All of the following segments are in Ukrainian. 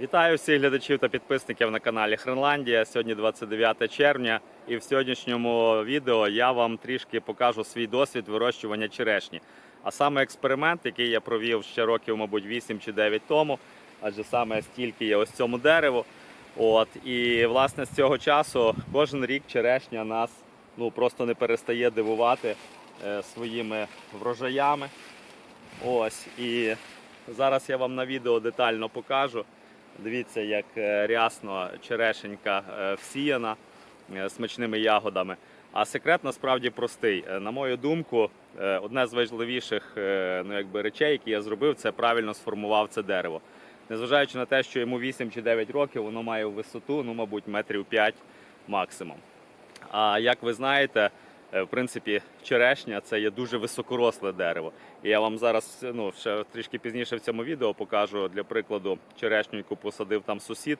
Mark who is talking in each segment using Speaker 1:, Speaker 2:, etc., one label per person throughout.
Speaker 1: Вітаю всіх глядачів та підписників на каналі Хренландія. Сьогодні 29 червня, і в сьогоднішньому відео я вам трішки покажу свій досвід вирощування черешні. А саме експеримент, який я провів ще років, мабуть, 8 чи 9 тому, адже саме стільки є ось цьому дереву. От і власне з цього часу кожен рік черешня нас ну просто не перестає дивувати е, своїми врожаями. Ось і зараз я вам на відео детально покажу. Дивіться, як е, рясно черешенька е, всіяна е, смачними ягодами. А секрет насправді простий. На мою думку, одне з важливіших ну, якби, речей, які я зробив, це правильно сформував це дерево. Незважаючи на те, що йому 8 чи 9 років, воно має висоту, ну, мабуть, метрів 5 максимум. А як ви знаєте, в принципі, черешня це є дуже високоросле дерево. І я вам зараз ну, ще трішки пізніше в цьому відео покажу для прикладу черешню, яку посадив там сусід,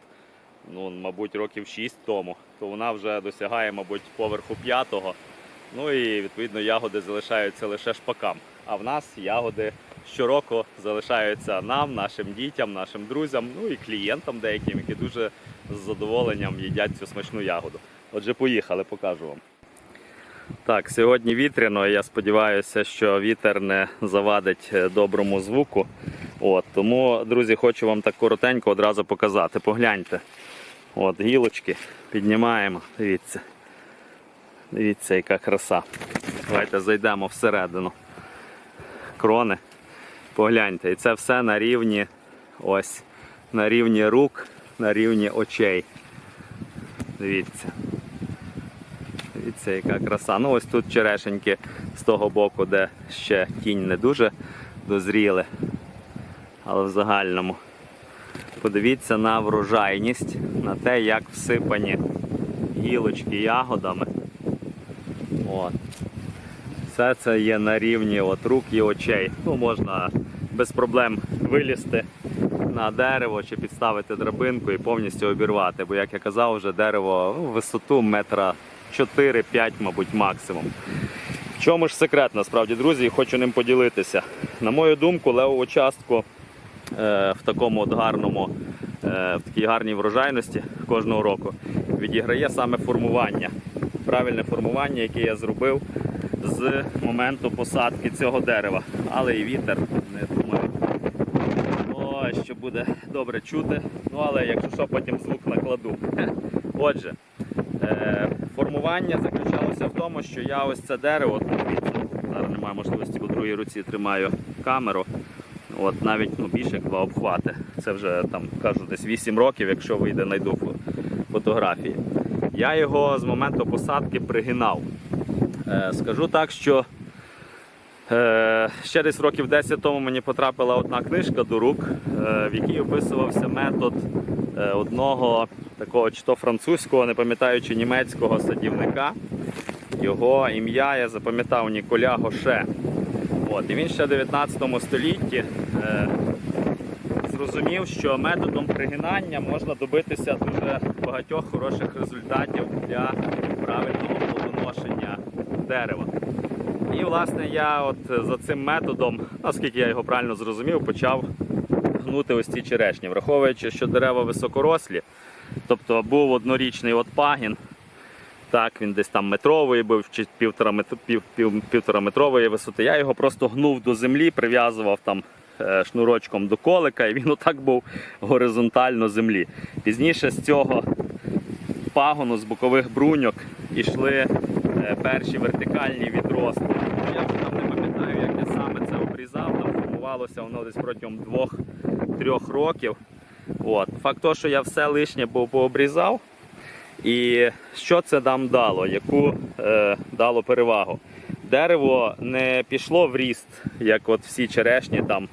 Speaker 1: ну, мабуть, років 6 тому, то вона вже досягає, мабуть, поверху п'ятого. Ну і відповідно ягоди залишаються лише шпакам. А в нас ягоди щороку залишаються нам, нашим дітям, нашим друзям, ну і клієнтам деяким, які дуже з задоволенням їдять цю смачну ягоду. Отже, поїхали, покажу вам. Так, сьогодні вітряно, я сподіваюся, що вітер не завадить е, доброму звуку. От, тому, друзі, хочу вам так коротенько одразу показати. Погляньте. От, гілочки піднімаємо. Дивіться. Дивіться, яка краса. Давайте зайдемо всередину. Крони. Погляньте. І це все на рівні ось, на рівні рук, на рівні очей. Дивіться. Дивіться, яка краса. Ну ось тут черешеньки з того боку, де ще тінь не дуже дозріли. Але в загальному. Подивіться на врожайність, на те, як всипані гілочки ягодами. От. Все це є на рівні от рук і очей. Ну, можна без проблем вилізти на дерево чи підставити драбинку і повністю обірвати. Бо, як я казав, вже дерево ну, висоту метра 4-5, мабуть, максимум. В чому ж секрет, насправді, друзі, і хочу ним поділитися. На мою думку, левову частку е, в такому от гарному, е, в такій гарній врожайності кожного року відіграє саме формування. Правильне формування, яке я зробив з моменту посадки цього дерева. Але і вітер, не думаю, Ой, що буде добре чути. Ну але якщо що, потім звук накладу. Отже, формування заключалося в тому, що я ось це дерево, зараз немає можливості, бо в другій руці тримаю камеру. От навіть ну, більше як два обхвати. Це вже там кажу десь 8 років, якщо вийде, знайду фо- фотографії. Я його з моменту посадки пригинав. Е, скажу так, що Ще десь років 10 тому мені потрапила одна книжка до рук, е, в якій описувався метод е, одного такого чи то французького, не пам'ятаю, чи німецького садівника. Його ім'я я запам'ятав Ніколя Гоше. От, і він ще в 19 столітті е, зрозумів, що методом пригинання можна добитися дуже багатьох хороших результатів для правильного плодоношення дерева. І, власне, я от за цим методом, наскільки я його правильно зрозумів, почав гнути ось ці черешні, враховуючи, що дерева високорослі, тобто був однорічний от пагін, так, він десь там метровий був, чи півтора, пів, пів, півтора метрової висоти. Я його просто гнув до землі, прив'язував там е, шнурочком до колика, і він отак був горизонтально землі. Пізніше з цього пагону з бокових бруньок ішли е, перші вертикальні відрости. Я вже там не пам'ятаю, як я саме це обрізав, там формувалося воно десь протягом двох-трьох років. От. Факт того, що я все лишнє пообрізав. І що це нам дало? Яку е, дало перевагу? Дерево не пішло в ріст, як от всі черешні, там,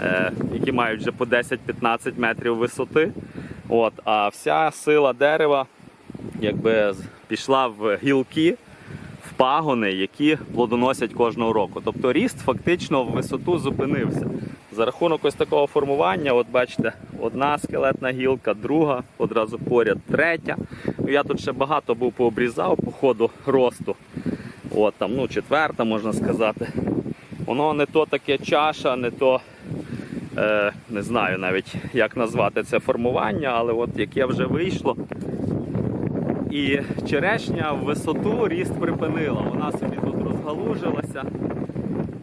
Speaker 1: е, які мають вже по 10-15 метрів висоти. От, а вся сила дерева якби пішла в гілки, пагони, які плодоносять кожного року. Тобто ріст фактично в висоту зупинився. За рахунок ось такого формування, от бачите, одна скелетна гілка, друга, одразу поряд третя. Ну, Я тут ще багато був пообрізав по ходу росту. От там, ну, четверта, можна сказати. Воно не то таке чаша, не то е, не знаю навіть, як назвати це формування, але от яке вже вийшло. І черешня в висоту ріст припинила. Вона собі тут розгалужилася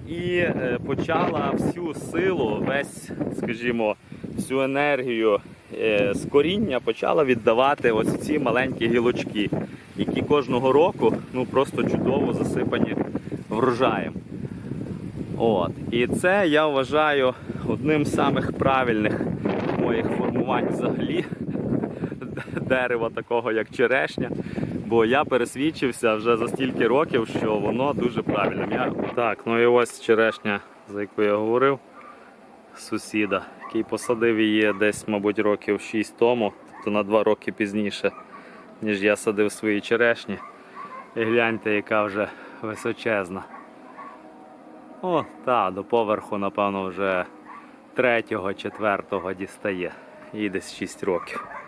Speaker 1: і е, почала всю силу, весь, скажімо, всю енергію е, з коріння почала віддавати ось ці маленькі гілочки, які кожного року ну, просто чудово засипані врожаєм. От. І це я вважаю одним з самих правильних моїх формувань взагалі дерева такого, як черешня. Бо я пересвідчився вже за стільки років, що воно дуже правильне. Я... Так, ну і ось черешня, за яку я говорив, сусіда, який посадив її десь, мабуть, років 6 тому, тобто на 2 роки пізніше, ніж я садив свої черешні. І гляньте, яка вже височезна. О, та, до поверху, напевно, вже третього, четвертого дістає. Їй десь 6 років.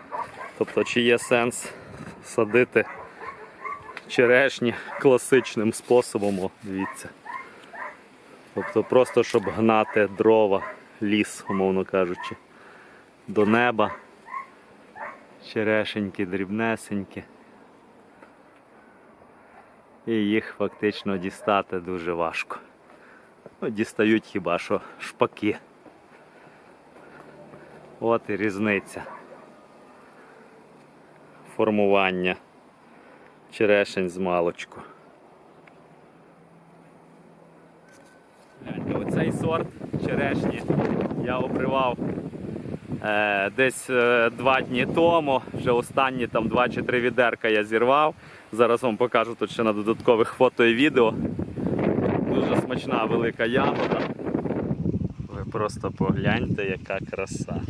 Speaker 1: Тобто, чи є сенс садити черешні класичним способом, о, дивіться. Тобто просто щоб гнати дрова, ліс, умовно кажучи, до неба. Черешенькі, дрібнесенькі. І їх фактично дістати дуже важко. Ну, дістають хіба що шпаки. От і різниця формування черешень з малочку. Оцей сорт черешні я обривав е, десь е, два дні тому. Вже останні там два чи три відерка я зірвав. Зараз вам покажу тут ще на додаткових фото і відео. Дуже смачна велика ягода. Ви просто погляньте, яка краса.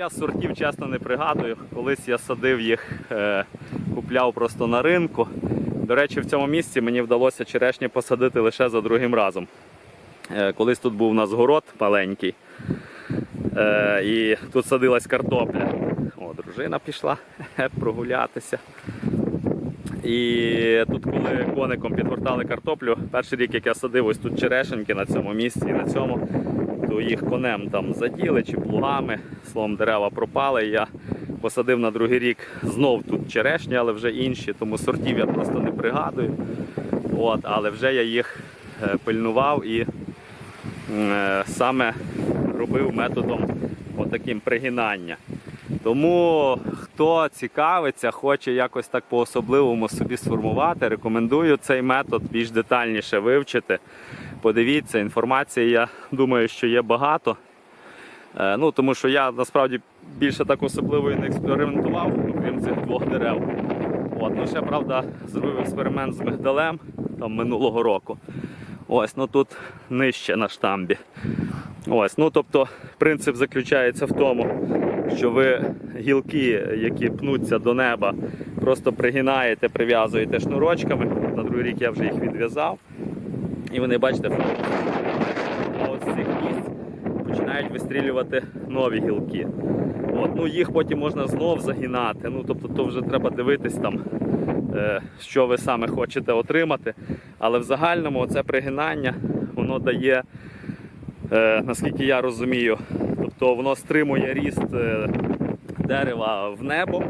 Speaker 1: Я сортів чесно не пригадую. Колись я садив їх, е, купляв просто на ринку. До речі, в цьому місці мені вдалося черешні посадити лише за другим разом. Е, колись тут був у нас город маленький. Е, і тут садилась картопля. О, дружина пішла прогулятися. І тут, коли коником підгортали картоплю, перший рік, як я садив ось тут черешеньки на цьому місці і на цьому, то їх конем там заділи чи плугами, словом дерева пропали. Я посадив на другий рік знов тут черешні, але вже інші, тому сортів я просто не пригадую. От, але вже я їх е, пильнував і е, саме робив методом отаким пригинання. Тому хто цікавиться, хоче якось так по-особливому собі сформувати, рекомендую цей метод більш детальніше вивчити. Подивіться, інформації, я думаю, що є багато. Е, Ну, тому що я насправді більше так особливо і не експериментував, окрім цих двох дерев. От, ну ще правда зробив експеримент з мигдалем там минулого року. Ось, ну тут нижче на штамбі. Ось, ну тобто принцип заключається в тому, що ви гілки, які пнуться до неба, просто пригинаєте, прив'язуєте шнурочками. На другий рік я вже їх відв'язав. І вони, бачите, а з цих місць починають вистрілювати нові гілки. От, ну їх потім можна знов загинати. Ну, тобто, то вже треба дивитись там, е, що ви саме хочете отримати. Але в загальному це пригинання воно дає, е, наскільки я розумію, тобто воно стримує ріст е, дерева в небо.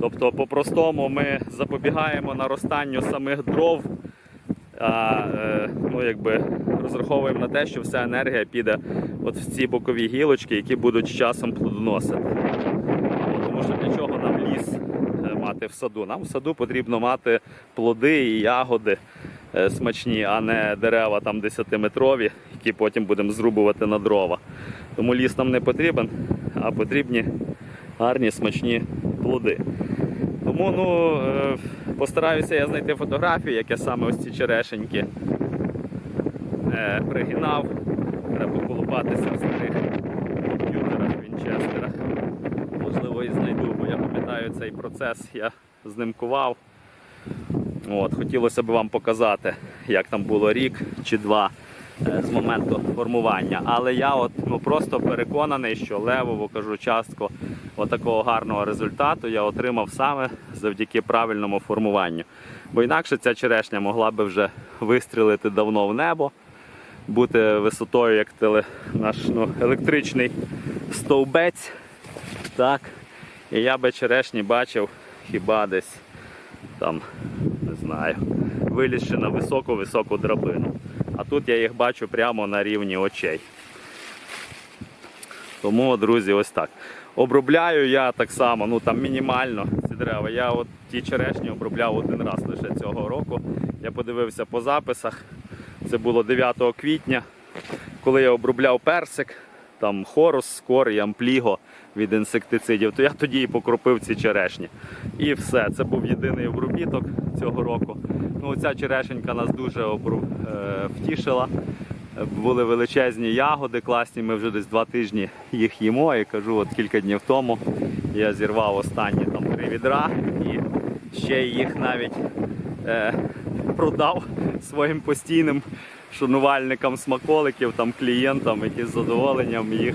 Speaker 1: Тобто, по-простому ми запобігаємо наростанню самих дров, а е, ну, якби розраховуємо на те, що вся енергія піде от в ці бокові гілочки, які будуть з часом плодоносити. Тому що для чого нам ліс е, мати в саду? Нам в саду потрібно мати плоди і ягоди е, смачні, а не дерева там 10-метрові, які потім будемо зрубувати на дрова. Тому ліс нам не потрібен, а потрібні гарні смачні плоди. Тому ну, е, постараюся я знайти фотографію, як я саме ось ці черешеньки е, пригинав. Треба поколупатися в старих комп'ютерах, вінчестерах. Можливо, і знайду, бо я пам'ятаю цей процес, я знимкував. От, хотілося б вам показати, як там було рік чи два з моменту формування. Але я от, ну, просто переконаний, що левову кажу частку такого гарного результату я отримав саме завдяки правильному формуванню. Бо інакше ця черешня могла би вже вистрілити давно в небо, бути висотою, як теле, наш ну, електричний стовбець. Так. І я би черешні бачив хіба десь там, не знаю, вилізши на високу-високу драбину. А тут я їх бачу прямо на рівні очей. Тому, друзі, ось так. Обробляю я так само, ну там мінімально ці дерева. Я от ті черешні обробляв один раз лише цього року. Я подивився по записах. Це було 9 квітня, коли я обробляв персик, там хорус, скор і ампліго від інсектицидів, то я тоді і покропив ці черешні. І все, це був єдиний обробіток цього року. Ну, ця черешенька нас дуже обру... е, втішила. Були величезні ягоди, класні. Ми вже десь два тижні їх їмо. І кажу, от кілька днів тому я зірвав останні там три відра і ще їх навіть е, продав своїм постійним шанувальникам смаколиків, там клієнтам, які з задоволенням їх,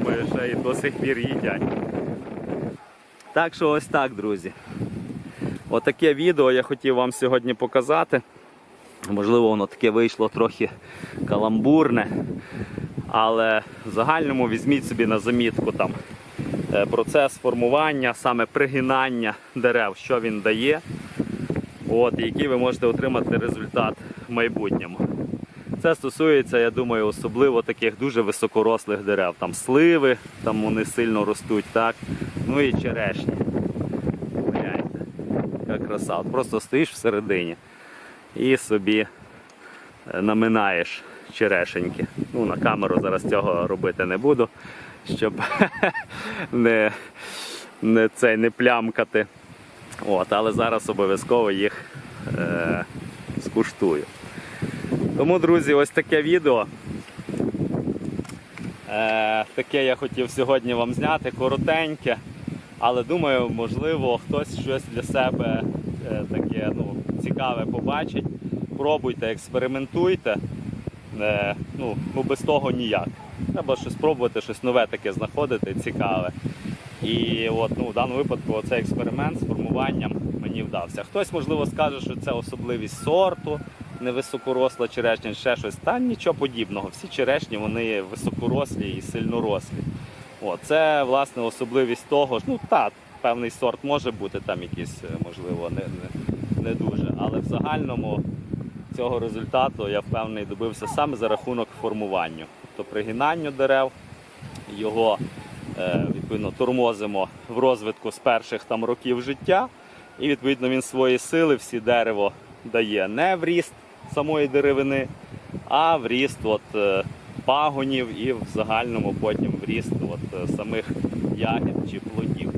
Speaker 1: думаю, ще і до сих пір їдять. Так що ось так, друзі. Отаке відео я хотів вам сьогодні показати. Можливо, воно таке вийшло трохи каламбурне, але в загальному візьміть собі на замітку там е, процес формування, саме пригинання дерев, що він дає, от, і який ви можете отримати результат в майбутньому. Це стосується, я думаю, особливо таких дуже високорослих дерев. Там сливи, там вони сильно ростуть, так? ну і черешні. Гляньте, яка краса. От просто стоїш всередині і собі е, наминаєш черешеньки. Ну, на камеру зараз цього робити не буду, щоб не, не, цей, не плямкати. От, але зараз обов'язково їх е, скуштую. Тому, друзі, ось таке відео. Е, таке я хотів сьогодні вам зняти, коротеньке. Але думаю, можливо, хтось щось для себе е, таке ну, цікаве побачить. Пробуйте, експериментуйте. Е, ну, ну, без того ніяк. Треба щось пробувати, щось нове таке знаходити, цікаве. І от, ну, в даному випадку цей експеримент з формуванням мені вдався. Хтось, можливо, скаже, що це особливість сорту, невисокоросла черешня, ще щось. Та нічого подібного. Всі черешні вони високорослі і сильнорослі. О, це власне особливість того ж. Ну так, певний сорт може бути там якийсь, е, можливо, не, не, не дуже. Але в загальному цього результату я впевнений добився саме за рахунок формування. Тобто пригинанню дерев, його е, відповідно тормозимо в розвитку з перших там років життя. І відповідно він свої сили, всі дерево дає не в ріст самої деревини, а в ріст от, е, пагонів і в загальному потім в ріст от, е, самих ягід чи плодів.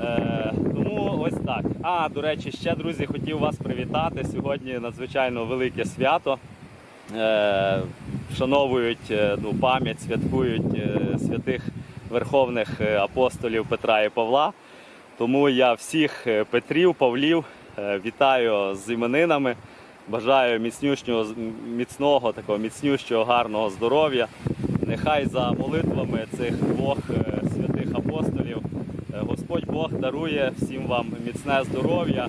Speaker 1: Е, тому ось так. А, до речі, ще, друзі, хотів вас привітати. Сьогодні надзвичайно велике свято. Е, вшановують е, ну, пам'ять, святкують святих верховних апостолів Петра і Павла. Тому я всіх Петрів, Павлів вітаю з іменинами. Бажаю міцнющого, міцного, такого міцнющого, гарного здоров'я. Нехай за молитвами цих двох е, святих апостолів е, Господь Бог дарує всім вам міцне здоров'я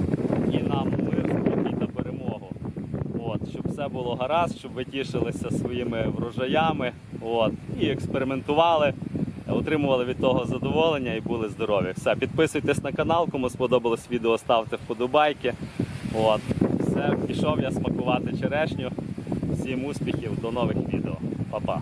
Speaker 1: і нам мир, спокій та перемогу. От, щоб все було гаразд, щоб ви тішилися своїми врожаями от, і експериментували, отримували від того задоволення і були здорові. Все, підписуйтесь на канал, кому сподобалось відео, ставте вподобайки. От, все, пішов я смакувати черешню. Всім успіхів, до нових відео. Па-па.